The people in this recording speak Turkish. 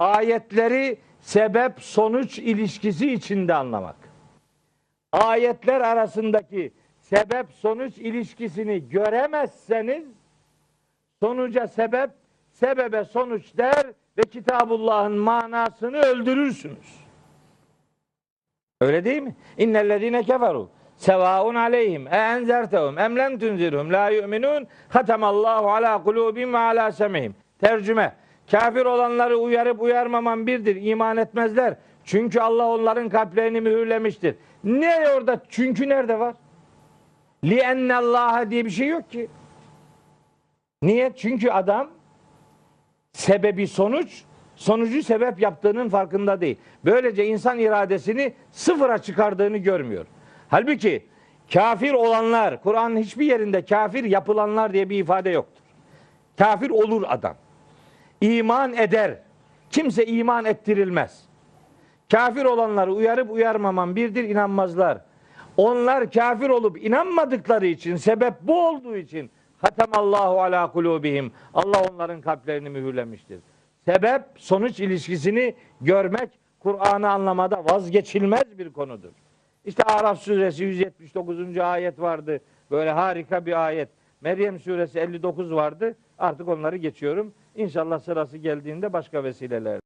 ayetleri sebep sonuç ilişkisi içinde anlamak. Ayetler arasındaki sebep sonuç ilişkisini göremezseniz sonuca sebep, sebebe sonuç der ve Kitabullah'ın manasını öldürürsünüz. Öyle değil mi? İnnellezine keferu sevaun aleyhim e enzertehum em lem tunzirhum la yu'minun hatemallahu ala kulubihim ve ala semihim. Tercüme. Kafir olanları uyarıp uyarmaman birdir. iman etmezler. Çünkü Allah onların kalplerini mühürlemiştir. Ne orada? Çünkü nerede var? Li ennallaha diye bir şey yok ki. Niye? Çünkü adam sebebi sonuç, sonucu sebep yaptığının farkında değil. Böylece insan iradesini sıfıra çıkardığını görmüyor. Halbuki kafir olanlar, Kur'an'ın hiçbir yerinde kafir yapılanlar diye bir ifade yoktur. Kafir olur adam. İman eder. Kimse iman ettirilmez. Kafir olanları uyarıp uyarmaman birdir inanmazlar. Onlar kafir olup inanmadıkları için, sebep bu olduğu için Hatemallahu ala kulubihim. Allah onların kalplerini mühürlemiştir. Sebep sonuç ilişkisini görmek Kur'an'ı anlamada vazgeçilmez bir konudur. İşte Araf suresi 179. ayet vardı. Böyle harika bir ayet. Meryem suresi 59 vardı. Artık onları geçiyorum. İnşallah sırası geldiğinde başka vesileler.